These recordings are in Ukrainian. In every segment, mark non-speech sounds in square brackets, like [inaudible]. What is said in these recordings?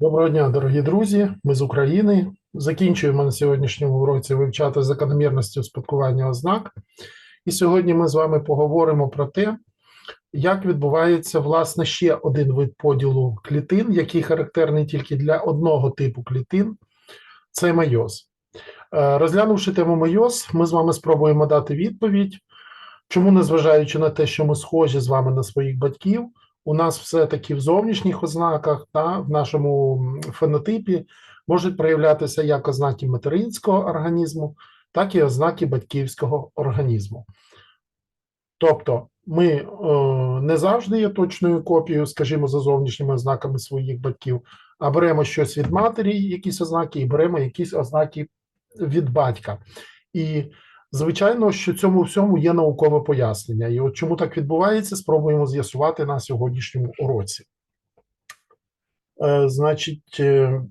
Доброго дня, дорогі друзі. Ми з України. Закінчуємо на сьогоднішньому уроці вивчати закономірності успадкування ознак. І сьогодні ми з вами поговоримо про те, як відбувається власне ще один вид поділу клітин, який характерний тільки для одного типу клітин це майоз. Е, Розглянувши тему майоз, ми з вами спробуємо дати відповідь, чому, незважаючи на те, що ми схожі з вами на своїх батьків, у нас все-таки в зовнішніх ознаках та в нашому фенотипі можуть проявлятися як ознаки материнського організму, так і ознаки батьківського організму. Тобто ми е, не завжди є точною копією, скажімо, за зовнішніми ознаками своїх батьків, а беремо щось від матері, якісь ознаки, і беремо якісь ознаки від батька. І звичайно, що цьому всьому є наукове пояснення. І от чому так відбувається, спробуємо з'ясувати на сьогоднішньому уроці. Е, значить, е,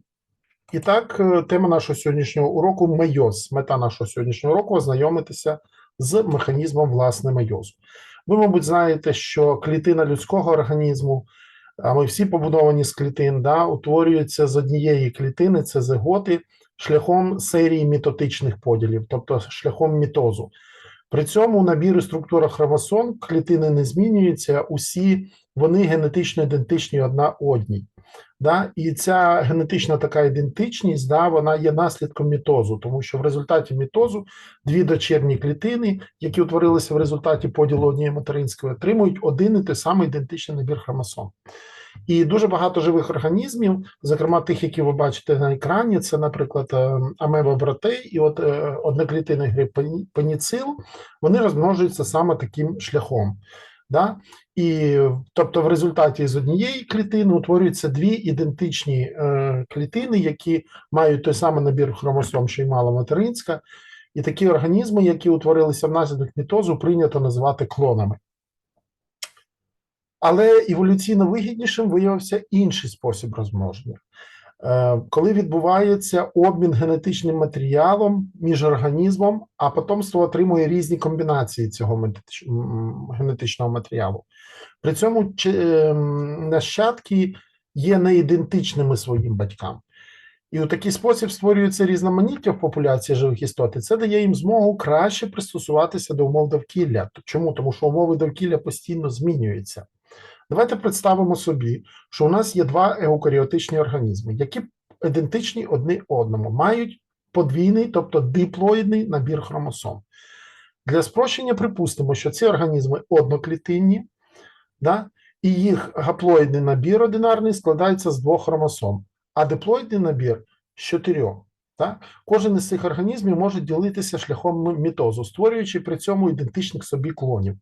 і так, е, тема нашого сьогоднішнього уроку мейоз. Мета нашого сьогоднішнього уроку ознайомитися з механізмом власне мейозу. Ви, мабуть, знаєте, що клітина людського організму, а ми всі побудовані з клітин, да, утворюється з однієї клітини, це зиготи, шляхом серії мітотичних поділів, тобто шляхом мітозу. При цьому набір і структура хромосом клітини не змінюється, усі вони генетично ідентичні одна одній. Да? І ця генетична така ідентичність, да, вона є наслідком мітозу, тому що в результаті мітозу дві дочірні клітини, які утворилися в результаті поділу однієї материнської, отримують один і той самий ідентичний набір хромосом. І дуже багато живих організмів, зокрема тих, які ви бачите на екрані, це, наприклад, е, амеба братей і от е, одноклітинний гриб пені- пеніцил, вони розмножуються саме таким шляхом. Да? І тобто, в результаті з однієї клітини утворюються дві ідентичні е, клітини, які мають той самий набір хромосом, що й мала материнська, і такі організми, які утворилися внаслідок мітозу, прийнято називати клонами. Але еволюційно вигіднішим виявився інший спосіб розмноження. Е, Коли відбувається обмін генетичним матеріалом між організмом, а потомство отримує різні комбінації цього генетичного матеріалу. При цьому ем, нащадки є неідентичними своїм батькам. І у такий спосіб створюється різноманіття в популяції живих істот, це дає їм змогу краще пристосуватися до умов довкілля. Чому? Тому що умови довкілля постійно змінюються. Давайте представимо собі, що у нас є два еукаріотичні організми, які ідентичні одне одному, мають подвійний, тобто диплоїдний набір хромосом. Для спрощення припустимо, що ці організми одноклітинні, да, і їх гаплоїдний набір одинарний складається з двох хромосом, а диплоїдний набір з чотирьох. Так? Кожен із цих організмів може ділитися шляхом мітозу, створюючи при цьому ідентичних собі клонів.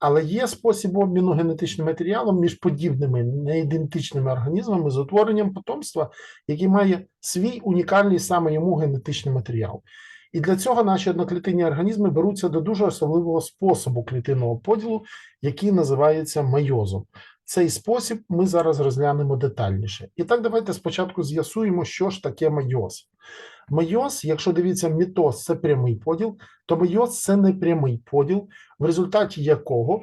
Але є спосіб обміну генетичним матеріалом між подібними неідентичними організмами з утворенням потомства, який має свій унікальний саме йому генетичний матеріал. І для цього наші одноклітинні організми беруться до дуже особливого способу клітинного поділу, який називається мейозом. Цей спосіб ми зараз розглянемо детальніше. І так, давайте спочатку з'ясуємо, що ж таке мейоз. Мейоз, якщо дивіться, мітоз це прямий поділ, то мейоз це не прямий поділ, в результаті якого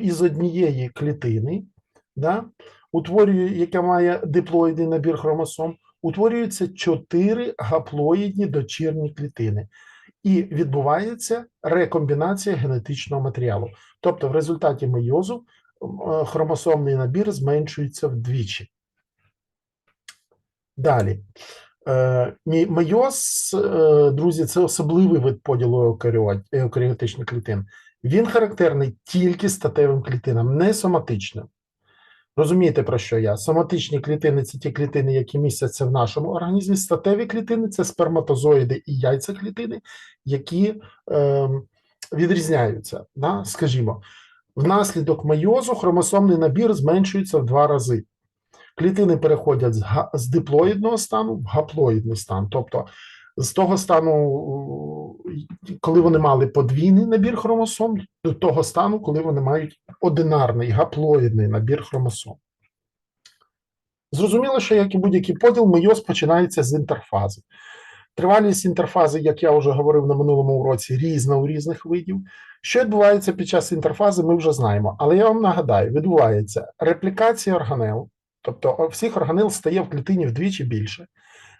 із однієї клітини, да, утворює, яка має диплоїдний набір хромосом, утворюються чотири гаплоїдні дочірні клітини. І відбувається рекомбінація генетичного матеріалу. Тобто, в результаті мейозу е, хромосомний набір зменшується вдвічі. Далі. Е, Мейоз, е, друзі, це особливий вид поділу еукаріот- еукаріотичних клітин. Він характерний тільки статевим клітинам, не соматичним. Розумієте, про що я? Соматичні клітини це ті клітини, які містяться в нашому організмі. Статеві клітини це сперматозоїди і яйцеклітини, які е, відрізняються. Да? Скажімо, внаслідок мейозу хромосомний набір зменшується в два рази. Клітини переходять з диплоїдного стану в гаплоїдний стан. Тобто з того стану, коли вони мали подвійний набір хромосом, до того стану, коли вони мають одинарний гаплоїдний набір хромосом. Зрозуміло, що як і будь-який поділ, мейоз починається з інтерфази. Тривалість інтерфази, як я вже говорив на минулому уроці, різна у різних видів. Що відбувається під час інтерфази, ми вже знаємо. Але я вам нагадаю: відбувається реплікація органел, Тобто всіх органел стає в клітині вдвічі більше.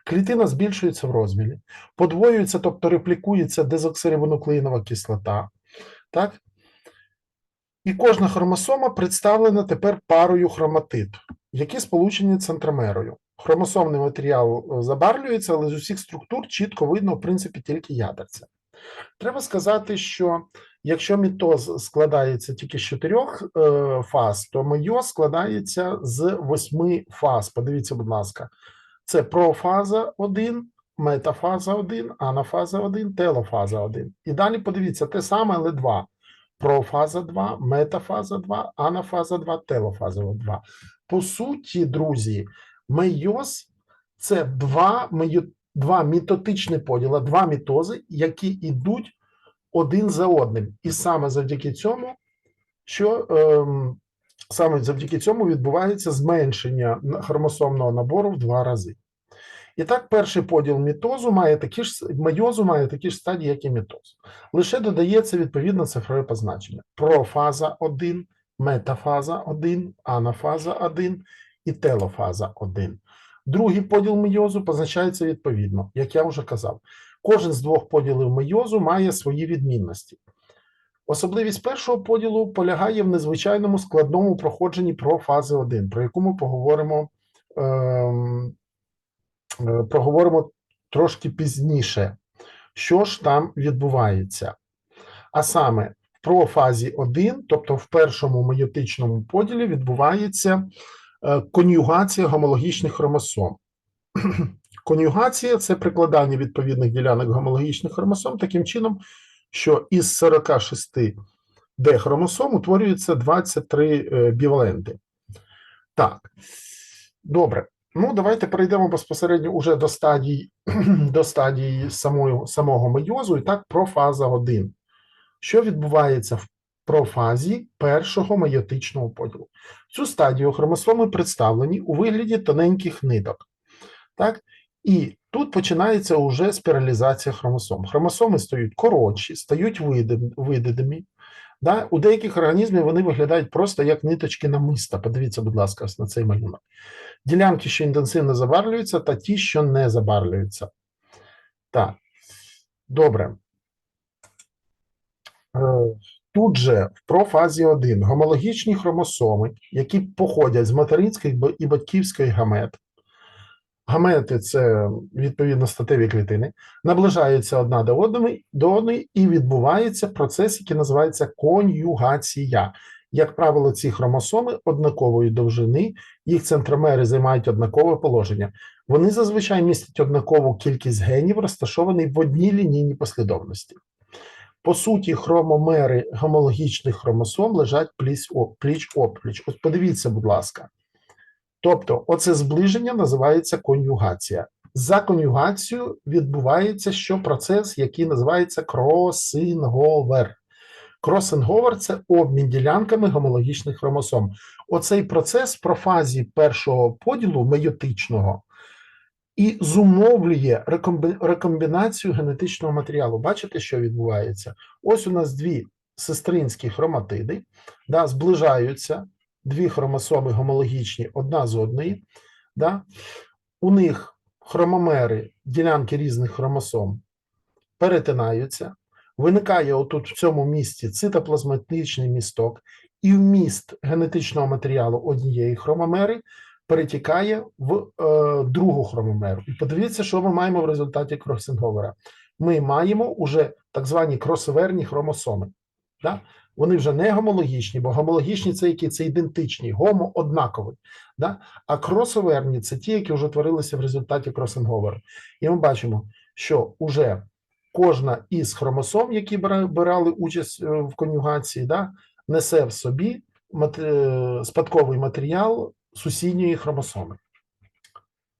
Клітина збільшується в розмірі, подвоюється, тобто реплікується дезоксирибонуклеїнова кислота. Так? І кожна хромосома представлена тепер парою хроматид, які сполучені центромерою. Хромосомний матеріал е, забарвлюється, але з усіх структур чітко видно, в принципі, тільки ядерця. Треба сказати, що якщо мітоз складається тільки з чотирьох е, фаз, то мейоз складається з восьми фаз. Подивіться, будь ласка, це профаза 1, метафаза 1, анафаза 1, телофаза 1. І далі подивіться те саме, але два. Профаза 2, метафаза 2, анафаза 2, телофаза 2. По суті, друзі, мейоз це два, мейо- два мітотичні поділи, два мітози, які йдуть один за одним. І саме завдяки цьому, що ем, саме завдяки цьому відбувається зменшення хромосомного набору в два рази. І так, перший поділ мітозу має такі ж мейозу має такі ж стадії, як і мітоз. Лише додається відповідно цифрове позначення: профаза 1, метафаза 1, анафаза 1 і телофаза 1. Другий поділ мейозу позначається відповідно, як я вже казав. Кожен з двох поділів мейозу має свої відмінності. Особливість першого поділу полягає в незвичайному складному проходженні профази 1, про яку ми поговоримо, ем, е, проговоримо трошки пізніше, що ж там відбувається. А саме в профазі 1, тобто в першому мейотичному поділі, відбувається е, конюгація гомологічних хромосом. Конюгація це прикладання відповідних ділянок гомологічних хромосом таким чином, що із 46 Д хромосом утворюється 23 е, біваленти. Так, добре. Ну, давайте перейдемо безпосередньо уже до стадії, [clears throat] до стадії самої, самого мейозу. І так, профаза 1. Що відбувається в профазі першого мейотичного поділу? Цю стадію хромосоми представлені у вигляді тоненьких ниток. Так? І тут починається уже спіралізація хромосом. Хромосоми стають коротші, стають видимі. Да? У деяких організмів вони виглядають просто як ниточки намиста. Подивіться, будь ласка, на цей малюнок. Ділянки, що інтенсивно забарвлюються, та ті, що не забарвлюються. Так, добре. Е, Тут же в профазі 1 гомологічні хромосоми, які походять з материнських і батьківських гамет. Гамети це відповідно статеві клітини, наближаються одна до одної, до одної і відбувається процес, який називається конюгація. Як правило, ці хромосоми однакової довжини, їх центромери займають однакове положення. Вони зазвичай містять однакову кількість генів, розташований в одній лінійній послідовності. По суті, хромомери гомологічних хромосом лежать пліч опліч. От подивіться, будь ласка. Тобто, оце зближення називається конюгація. За конюгацією відбувається що процес, який називається кросинговер. Кросинговер це обмін ділянками гомологічних хромосом. Оцей процес в профазі першого поділу мейотичного і зумовлює рекомбі- рекомбінацію генетичного матеріалу. Бачите, що відбувається? Ось у нас дві сестринські хроматиди, да, зближаються дві хромосоми гомологічні одна з одної. Да? У них хромомери, ділянки різних хромосом перетинаються. Виникає отут в цьому місці цитоплазматичний місток, і вміст генетичного матеріалу однієї хромомери перетікає в е, другу хромомеру. І подивіться, що ми маємо в результаті кросинговера. Ми маємо уже так звані кросоверні хромосоми. Да? Вони вже не гомологічні, бо гомологічні це які це ідентичні, гомо однакові. Да? А кросоверні це ті, які вже творилися в результаті кросинговера. І ми бачимо, що уже кожна із хромосом, які брали участь е, в конюгації, да, несе в собі е, спадковий матеріал сусідньої хромосоми.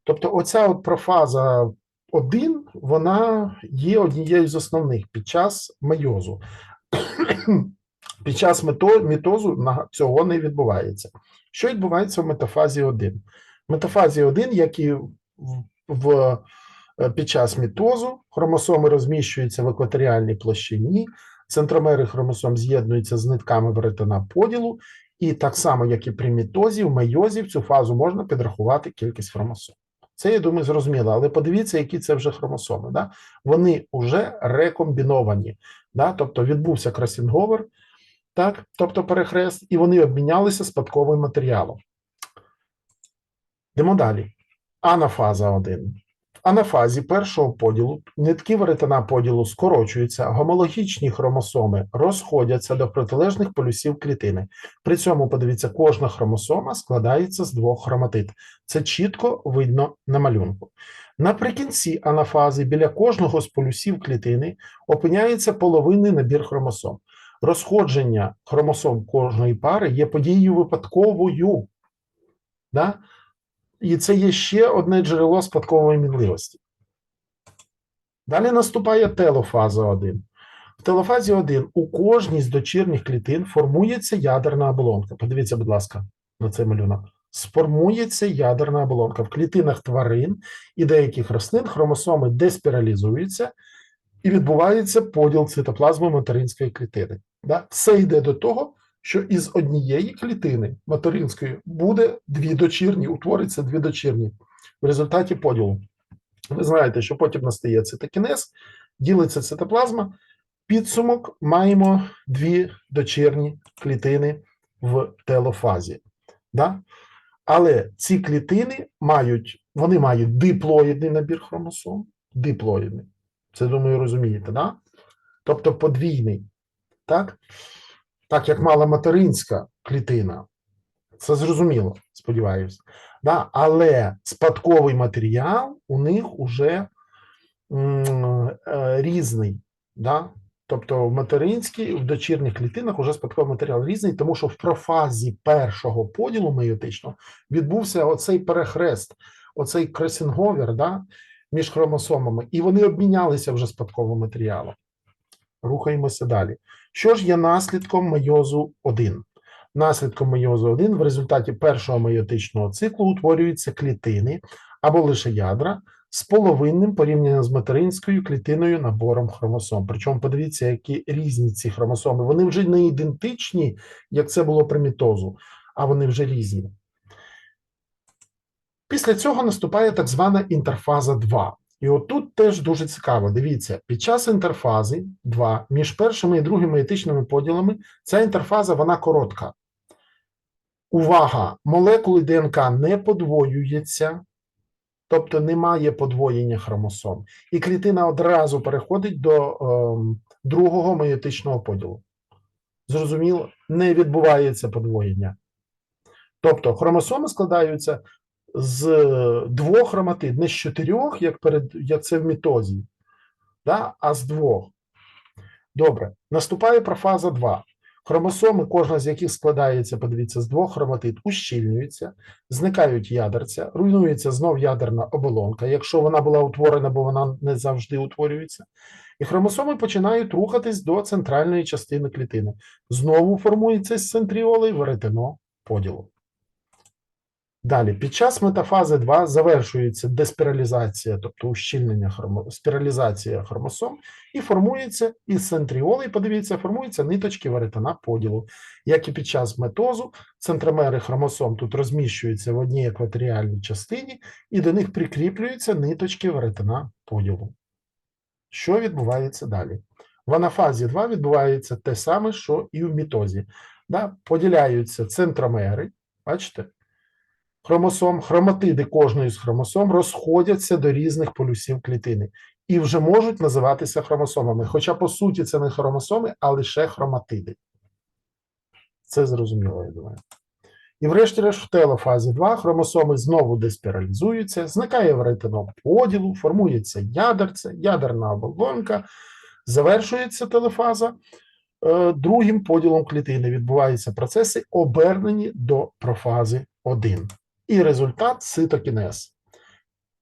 Тобто, оця от профаза 1, вона є однією з основних під час мейозу. [coughs] Під час мітозу цього не відбувається. Що відбувається в метафазі 1? В метафазі 1, як і в, е, під час мітозу, хромосоми розміщуються в екваторіальній площині, центромери хромосом з'єднуються з нитками веретена поділу, І так само, як і при мітозі, в мейозі в цю фазу можна підрахувати кількість хромосом. Це, я думаю, зрозуміло, але подивіться, які це вже хромосоми. Да? Вони вже рекомбіновані. Да? Тобто відбувся кросінговер, так? тобто перехрест, і вони обмінялися спадковим матеріалом. Йдемо далі. Анафаза 1. В анафазі першого поділу нитки веретена поділу скорочуються, гомологічні хромосоми розходяться до протилежних полюсів клітини. При цьому, подивіться, кожна хромосома складається з двох хроматид. Це чітко видно на малюнку. Наприкінці анафази біля кожного з полюсів клітини опиняється половинний набір хромосом. Розходження хромосом кожної пари є подією випадковою. Да? І це є ще одне джерело спадкової мінливості. Далі наступає телофаза 1. В телофазі 1 у кожній з дочірніх клітин формується ядерна оболонка. Подивіться, будь ласка, на цей малюнок. Сформується ядерна оболонка. В клітинах тварин і деяких рослин хромосоми деспіралізуються і відбувається поділ цитоплазми материнської клітини. Все йде до того, що із однієї клітини материнської буде дві дочірні, утвориться дві дочірні в результаті поділу. Ви знаєте, що потім настає цитокінез, ділиться цитоплазма. Підсумок маємо дві дочірні клітини в телофазі. Да? Але ці клітини мають, вони мають диплоїдний набір хромосом, диплоїдний. Це, думаю, розумієте, да? тобто подвійний. Так? Так як мала материнська клітина. Це зрозуміло, сподіваюся. Да? Але спадковий матеріал у них уже е, різний. Да? Тобто в материнській, в дочірніх клітинах уже спадковий матеріал різний, тому що в профазі першого поділу мейотичного відбувся оцей перехрест, оцей кресінговер да? між хромосомами, і вони обмінялися вже спадковим матеріалом. Рухаємося далі. Що ж є наслідком мейозу 1? Наслідком мейозу 1 в результаті першого мейотичного циклу утворюються клітини або лише ядра з половинним порівняно з материнською клітиною набором хромосом. Причому подивіться, які різні ці хромосоми. Вони вже не ідентичні, як це було при мітозу, а вони вже різні. Після цього наступає так звана інтерфаза 2. І отут теж дуже цікаво. Дивіться, під час інтерфази 2 між першими і другими етичними поділами ця інтерфаза вона коротка. Увага! Молекули ДНК не подвоюються, тобто немає подвоєння хромосом. І клітина одразу переходить до е, другого мейотичного поділу. Зрозуміло, не відбувається подвоєння. Тобто хромосоми складаються з двох хроматид, не з чотирьох, як перед, як це в мітозі, да? а з двох. Добре, наступає профаза 2. Хромосоми, кожна з яких складається, подивіться, з двох хроматид, ущільнюються, зникають ядерця, руйнується знов ядерна оболонка, якщо вона була утворена, бо вона не завжди утворюється. І хромосоми починають рухатись до центральної частини клітини. Знову формується з центріоли веретено поділу. Далі, під час метафази 2 завершується деспіралізація, тобто ущільнення хромо... спіралізація хромосом, і формується із центріоли, подивіться, формуються ниточки веретена поділу. Як і під час метозу, центромери хромосом тут розміщуються в одній екваторіальній частині, і до них прикріплюються ниточки веретена поділу. Що відбувається далі? В анафазі 2 відбувається те саме, що і в мітозі. Да? Поділяються центромери, бачите? Хромосом, хроматиди кожної з хромосом розходяться до різних полюсів клітини і вже можуть називатися хромосомами. Хоча, по суті, це не хромосоми, а лише хроматиди. Це зрозуміло, я думаю. І врешті-решт в телофазі 2 хромосоми знову деспіралізуються, зникає веретено поділу, формується ядерце, ядерна оболонка, завершується телефаза. Е, Другим поділом клітини відбуваються процеси, обернені до профази 1. І результат цитокінез.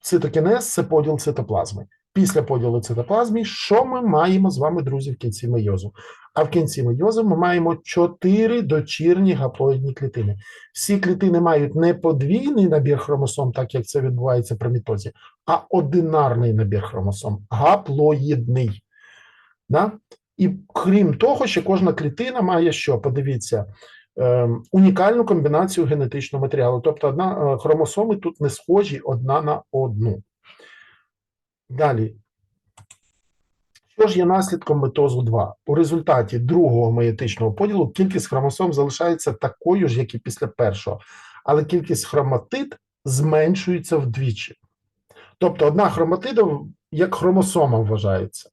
Цитокінез це поділ цитоплазми. Після поділу цитоплазми, що ми маємо з вами, друзі, в кінці мейозу? А в кінці мейозу ми маємо чотири дочірні гаплоїдні клітини. Всі клітини мають не подвійний набір хромосом, так як це відбувається при мітозі, а одинарний набір хромосом, гаплоїдний. Да? І крім того, ще кожна клітина має що? Подивіться, унікальну комбінацію генетичного матеріалу. Тобто, одна е, хромосоми тут не схожі одна на одну. Далі. Що ж є наслідком метозу 2? У результаті другого меєтичного поділу кількість хромосом залишається такою ж, як і після першого, але кількість хроматид зменшується вдвічі. Тобто одна хроматида як хромосома вважається.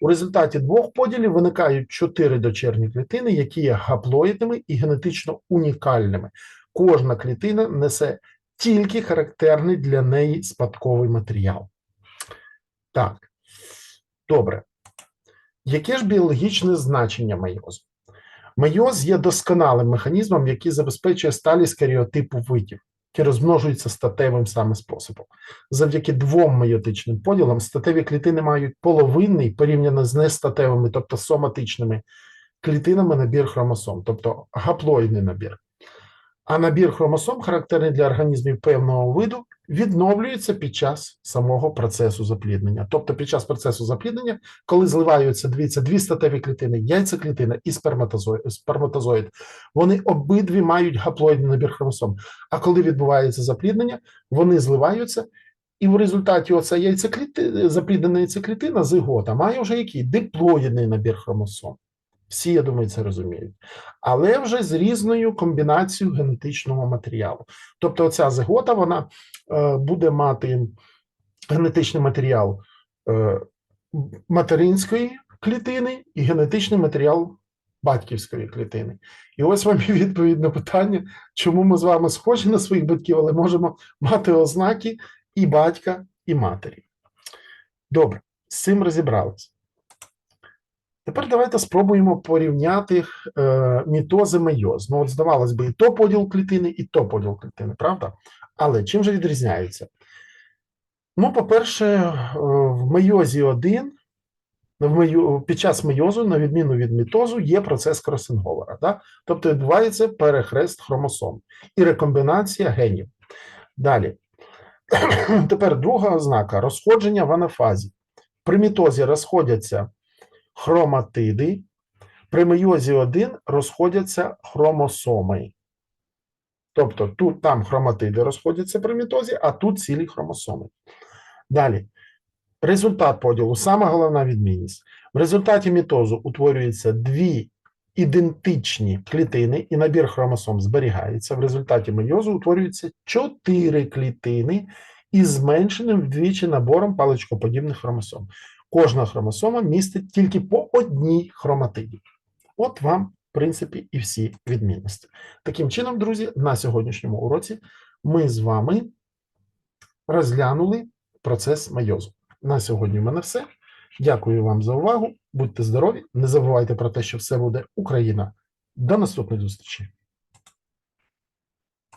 У результаті двох поділів виникають чотири дочерні клітини, які є гаплоїдними і генетично унікальними. Кожна клітина несе тільки характерний для неї спадковий матеріал. Так, добре. Яке ж біологічне значення мейозу? Мейоз є досконалим механізмом, який забезпечує сталість каріотипу видів, які розмножуються статевим саме способом. Завдяки двом мейотичним поділам статеві клітини мають половинний порівняно з нестатевими, тобто соматичними клітинами набір хромосом, тобто гаплоїдний набір. А набір хромосом, характерний для організмів певного виду, відновлюється під час самого процесу запліднення. Тобто під час процесу запліднення, коли зливаються дивіться, дві статеві клітини, яйцеклітина і сперматозоїд, вони обидві мають гаплоїдний набір хромосом. А коли відбувається запліднення, вони зливаються, і в результаті оця яйцекліти, запліднена яйцеклітина, зигота, має вже який диплоїдний набір хромосом. Всі, я думаю, це розуміють. Але вже з різною комбінацією генетичного матеріалу. Тобто, оця зигота вона е, буде мати генетичний матеріал е, материнської клітини і генетичний матеріал батьківської клітини. І ось вам і відповідь на питання, чому ми з вами схожі на своїх батьків, але можемо мати ознаки і батька, і матері. Добре, з цим розібралися. Тепер давайте спробуємо порівняти е, мітози мейоз. Ну, от здавалось би, і то поділ клітини, і то поділ клітини, правда? Але чим же відрізняються? Ну, по-перше, е, в мейозі 1, в мейо, під час мейозу, на відміну від мітозу, є процес кросинговера. Да? Тобто відбувається перехрест хромосом і рекомбінація генів. Далі. [clears throat] Тепер друга ознака розходження в анафазі. При мітозі розходяться хроматиди, при мейозі 1 розходяться хромосоми. Тобто тут там хроматиди розходяться при мітозі, а тут цілі хромосоми. Далі. Результат поділу, сама головна відмінність. В результаті мітозу утворюються дві ідентичні клітини, і набір хромосом зберігається. В результаті мейозу утворюються чотири клітини із зменшеним вдвічі набором паличкоподібних хромосом. Кожна хромосома містить тільки по одній хроматиді. От вам, в принципі, і всі відмінності. Таким чином, друзі, на сьогоднішньому уроці ми з вами розглянули процес майозу. На сьогодні в мене все. Дякую вам за увагу. Будьте здорові. Не забувайте про те, що все буде Україна. До наступних зустрічей.